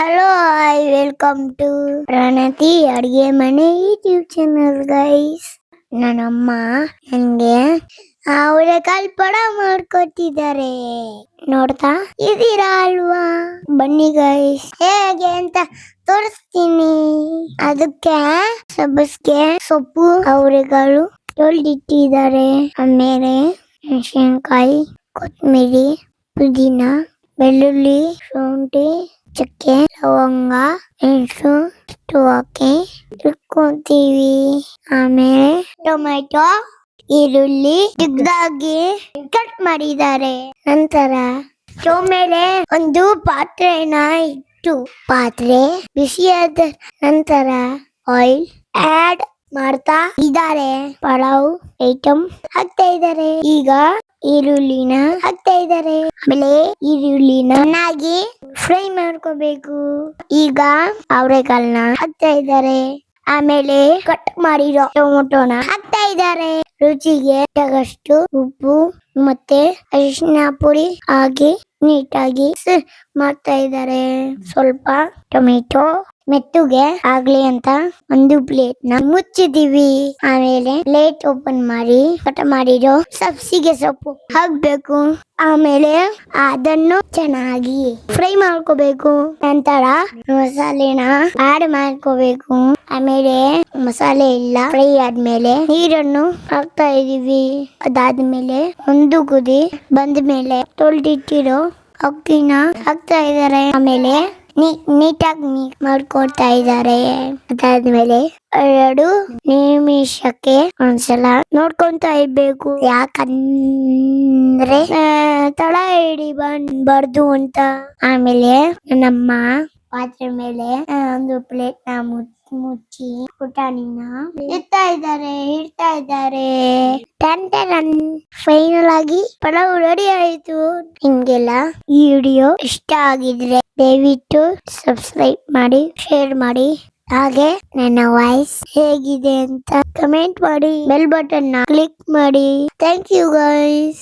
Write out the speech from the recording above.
Hello hi welcome to Pranathi ಅಡಿಗೆ ಮನೆ YouTube channel guys ನನ್ನಮ್ಮ ನನಗೆ ಅವರೆಕಾಳು ಪಡ ಮಾಡ್ಕೊತಿದ್ದಾರೆ ನೋಡ್ತಾ ಇದೀರಾ ಅಲ್ವಾ? ಬನ್ನಿ ಗೈಸ್ ಹೇಗೆ ಅಂತ ತೋರಿಸ್ತೀನಿ. ಅದಕ್ಕೆ ಸಬ್ಬಸ್ಗೆ ಸೊಪ್ಪು, ಅವರೆಗಳು ತೊಳ್ದಿಟ್ಟಿದ್ದಾರೆ ಆಮೇಲೆ ಮೆಣಸಿನ್ಕಾಯಿ, ಕೊತ್ತಂಬರಿ, ಪುದೀನ, ಬೆಳ್ಳುಳ್ಳಿ, ಶುಂಠಿ ಚಕ್ಕೆ ಲವಂಗ ಮೆಣಸು ಇಷ್ಟು ಹಾಕಿ ಇಟ್ಕೊಂತೀವಿ ಆಮೇಲೆ ಟೊಮೆಟೊ ಈರುಳ್ಳಿ ಚಿಕ್ಕದಾಗಿ ಕಟ್ ಮಾಡಿದ್ದಾರೆ ನಂತರ ಸ್ಟವ್ ಮೇಲೆ ಒಂದು ಪಾತ್ರೆನ ಇಟ್ಟು ಪಾತ್ರೆ ಬಿಸಿಯಾದ ನಂತರ ಆಯಿಲ್ ಆಡ್ ಮಾಡ್ತಾ ಇದ್ದಾರೆ ಪಲಾವ್ ಐಟಮ್ ಹಾಕ್ತಾ ಇದ್ದಾರೆ ಈಗ ಈರುಳ್ಳಿನ ಹಾಕ್ತಾ ಇದ್ದಾರೆ. ಆಮೇಲೆ ಈರುಳ್ಳಿನ ಚೆನ್ನಾಗಿ ಫ್ರೈ ಮಾಡ್ಕೋಬೇಕು. ಈಗ ಅವರೆಕಾಳನ್ನ ಹಾಕ್ತಾ ಇದ್ದಾರೆ. ಆಮೇಲೆ ಕಟ್ ಮಾಡಿರೋ ಟೊಮೊಟೊನ ಹಾಕ್ತಾ ಇದ್ದಾರೆ. ರುಚಿಗೆ ತಗಷ್ಟು ಉಪ್ಪು ಮತ್ತೆ ಅರಿಶಿನ ಪುಡಿ ಹಾಕಿ ನೀಟಾಗಿ ಮಾಡ್ತಾ ಇದ್ದಾರೆ. ಸ್ವಲ್ಪ ಟೊಮೆಟೊ ಮೆತ್ತಗೆ ಆಗ್ಲಿ ಅಂತ ಒಂದು ಪ್ಲೇಟ್ನ ಮುಚ್ಚಿದೀವಿ ಆಮೇಲೆ ಪ್ಲೇಟ್ ಓಪನ್ ಮಾಡಿ ಕಟ ಮಾಡಿರೋ ಸಬ್ಸಿಗೆ ಸೊಪ್ಪು ಹಾಕ್ಬೇಕು. ಆಮೇಲೆ ಅದನ್ನು ಚೆನ್ನಾಗಿ ಫ್ರೈ ಮಾಡ್ಕೋಬೇಕು. ನಂತರ ಮಸಾಲೆನ ಆಡ್ ಮಾಡ್ಕೋಬೇಕು. ಆಮೇಲೆ ಮಸಾಲೆ ಇಲ್ಲ ಫ್ರೈ ಆದ್ಮೇಲೆ ನೀರನ್ನು ಹಾಕ್ತಾ ಇದೀವಿ ಅದಾದ್ಮೇಲೆ ಒಂದು ಕುದಿ ಬಂದ್ಮೇಲೆ ತೊಳ್ದಿಟ್ಟಿರೋ ಅಕ್ಕಿನ ಹಾಕ್ತಾ ಇದಾರೆ ಆಮೇಲೆ ನೀಟಾಗಿ ಮಾಡ್ಕೊಡ್ತಾ ಇದ್ದಾರೆ ಅದಾದ್ಮೇಲೆ ಎರಡು ನಿಮಿಷಕ್ಕೆ ಒಂದ್ಸಲ ನೋಡ್ಕೊಂತ ಇರ್ಬೇಕು. ಯಾಕಂದ್ರೆ ತಳ ಹಿಡಿ ಬರ್ದು ಅಂತ. ಆಮೇಲೆ ನಮ್ಮ ಪಾತ್ರೆ ಮೇಲೆ ಒಂದು ಪ್ಲೇಟ್ನ ಮುಚ್ಚಿ ಪುಟಾಣಿನ ಇಡ್ತಾ ಇದ್ದಾರೆ ಇಡ್ತಾ ಇದ್ದಾರೆ. ಫೈನಲ್ ಆಗಿ ಪಲಾವ್ ರೆಡಿ ಆಯಿತು. ನಿಮ್ಗೆಲ್ಲ ಈ ವಿಡಿಯೋ ಇಷ್ಟ ಆಗಿದ್ರೆ ದಯವಿಟ್ಟು ಸಬ್ಸ್ಕ್ರೈಬ್ ಮಾಡಿ ಶೇರ್ ಮಾಡಿ. ಹಾಗೆ ನನ್ನ ವಾಯ್ಸ್ ಹೇಗಿದೆ ಅಂತ ಕಮೆಂಟ್ ಮಾಡಿ ಬೆಲ್ ಬಟನ್ನ ಕ್ಲಿಕ್ ಮಾಡಿ. Thank you guys